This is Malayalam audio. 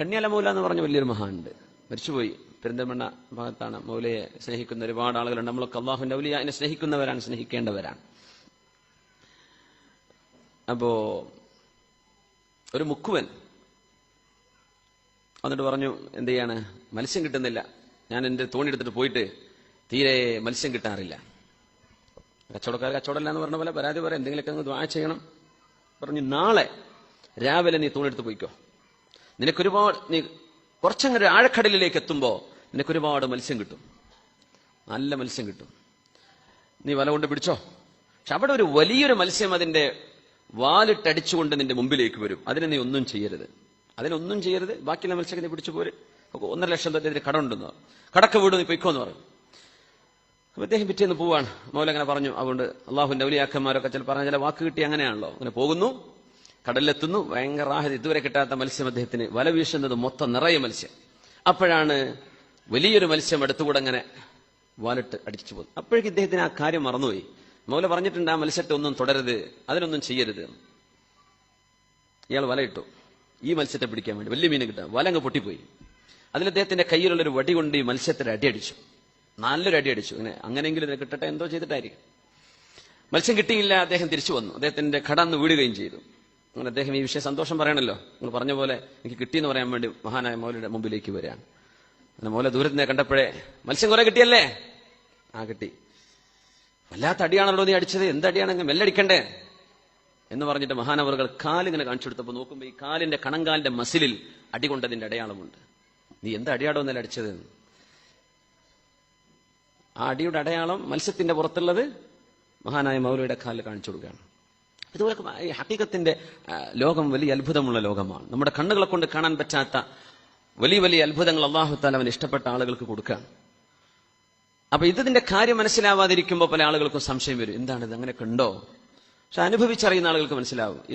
കണ്യാല മൗല എന്ന് പറഞ്ഞ വലിയൊരു മഹാനുണ്ട്. മരിച്ചുപോയി. പെരിന്തൽമണ്ണ ഭാഗത്താണ് മൗലയെ സ്നേഹിക്കുന്ന ഒരുപാട് ആളുകളുണ്ട്. നമ്മളൊക്കെ അള്ളാഹുവിന്റെ അതിനെ സ്നേഹിക്കുന്നവരാണ് സ്നേഹിക്കേണ്ടവരാണ്. അപ്പോ ഒരു മുക്കുവൻ എന്നിട്ട് പറഞ്ഞു എന്ത് ചെയ്യാണ്? മത്സ്യം കിട്ടുന്നില്ല. ഞാൻ എന്റെ തോണി എടുത്തിട്ട് പോയിട്ട് തീരെ മത്സ്യം കിട്ടാറില്ല. കച്ചവടക്കാർ കച്ചവടമല്ല എന്ന് പറഞ്ഞ പോലെ പരാതി പറയാം. എന്തെങ്കിലുമൊക്കെ ദ്വാ ചെയ്യണം. പറഞ്ഞു നാളെ രാവിലെ നീ തോണി എടുത്ത് പോയിക്കോ. നിനക്കൊരുപാട് നീ കുറച്ചങ്ങനെ ആഴക്കടലിലേക്ക് എത്തുമ്പോൾ നിനക്കൊരുപാട് മത്സ്യം കിട്ടും. നല്ല മത്സ്യം കിട്ടും. നീ വല കൊണ്ട് പിടിച്ചോ? പക്ഷെ അവിടെ ഒരു വലിയൊരു മത്സ്യം അതിന്റെ വാലിട്ടടിച്ചുകൊണ്ട് നിന്റെ മുമ്പിലേക്ക് വരും. അതിനെ നീ ഒന്നും ചെയ്യരുത്. അതിനൊന്നും ചെയ്യരുത്. ബാക്കിയുള്ള മത്സ്യം നീ പിടിച്ചു പോര്. ഒന്നര ലക്ഷം ഇതിന് കടമുണ്ടെന്ന്. കടക്ക വീട് നീ പൊയ്ക്കോന്ന് പറഞ്ഞു അപ്പൊ അദ്ദേഹം പിറ്റേന്ന് പോവാണ്. മോലങ്ങനെ പറഞ്ഞു. അതുകൊണ്ട് അള്ളാഹുന്റെ ഔലിയാക്കന്മാരൊക്കെ ചില പറഞ്ഞ ചില വാക്ക് കിട്ടി അങ്ങനെയാണല്ലോ. അങ്ങനെ പോകുന്നു. കടലിലെത്തുന്നു. ഭയങ്കര റാഹത് ഇതുവരെ കിട്ടാത്ത മത്സ്യം അദ്ദേഹത്തിന്. വല വീശുന്നത് മൊത്തം നിറയെ മത്സ്യം. അപ്പോഴാണ് വലിയൊരു മത്സ്യം എടുത്തുകൂടെ അങ്ങനെ വാലിട്ട് അടിച്ചു പോകുന്നു അപ്പോഴേക്ക് ഇദ്ദേഹത്തിന് ആ കാര്യം മറന്നുപോയി. മൗല പറഞ്ഞിട്ടുണ്ട് ആ മത്സ്യത്തെ ഒന്നും തുടരുത്. അതിനൊന്നും ചെയ്യരുത്. ഇയാൾ വലയിട്ടു. ഈ മത്സ്യത്തെ പിടിക്കാൻ വേണ്ടി വലിയ മീൻ കിട്ടാം വല അങ്ങ് പൊട്ടിപ്പോയി. അതിൽ അദ്ദേഹത്തിന്റെ കയ്യിലുള്ള ഒരു വടി കൊണ്ട് ഈ മത്സ്യത്തിന് അടി അടിച്ചു. നല്ലൊരു അടി അടിച്ചു. ഇങ്ങനെ അങ്ങനെയെങ്കിലും ഇതിനെ കിട്ടട്ടെ? എന്തോ ചെയ്തിട്ടായിരിക്കും. മത്സ്യം കിട്ടിയില്ല. അദ്ദേഹം തിരിച്ചു വന്നു. അദ്ദേഹത്തിന്റെ കടന്ന് വീടുകയും ചെയ്തു. അങ്ങനെ അദ്ദേഹം ഈ വിഷയം സന്തോഷം പറയണല്ലോ. നിങ്ങൾ പറഞ്ഞ പോലെ എനിക്ക് കിട്ടിയെന്ന് പറയാൻ വേണ്ടി മഹാനായ മൗലയുടെ മുമ്പിലേക്ക് വരികയാണ്. അങ്ങനെ മൗല ദൂരത്ത് നിന്ന് കണ്ടപ്പോഴേ മത്സ്യം കുറെ കിട്ടിയല്ലേ? ആ കിട്ടി. വല്ലാത്ത അടിയാണല്ലോ നീ അടിച്ചത്. എന്തടിയാണെങ്കിൽ മെല്ലടിക്കണ്ടേ? എന്ന് പറഞ്ഞിട്ട് മഹാനവറുകൾ കാലിങ്ങനെ കാണിച്ചു കൊടുത്തപ്പോൾ നോക്കുമ്പോൾ ഈ കാലിന്റെ കണങ്കാലിന്റെ മസിലിൽ അടി കൊണ്ടതിന്റെ അടയാളമുണ്ട്. നീ എന്ത് അടിയാടോ എന്നല്ല അടിച്ചത്. ആ അടിയുടെ അടയാളം മത്സ്യത്തിന്റെ പുറത്തുള്ളത് മഹാനായ മൗലയുടെ കാലിൽ കാണിച്ചു കൊടുക്കുകയാണ്. ഇതുപോലെ ഈ ഹക്കീക്കത്തിന്റെ ലോകം വലിയ അത്ഭുതമുള്ള ലോകമാണ്. നമ്മുടെ കണ്ണുകളെ കൊണ്ട് കാണാൻ പറ്റാത്ത വലിയ വലിയ അത്ഭുതങ്ങൾ അള്ളാഹു താല അവൻ ഇഷ്ടപ്പെട്ട ആളുകൾക്ക് കൊടുക്കുകയാണ്. അപ്പൊ ഇതിന്റെ കാര്യം മനസ്സിലാവാതിരിക്കുമ്പോൾ പല ആളുകൾക്കും സംശയം വരും. എന്താണ് ഇത് അങ്ങനെ കണ്ടോ പക്ഷെ അനുഭവിച്ചറിയുന്ന ആളുകൾക്ക് മനസ്സിലാവും.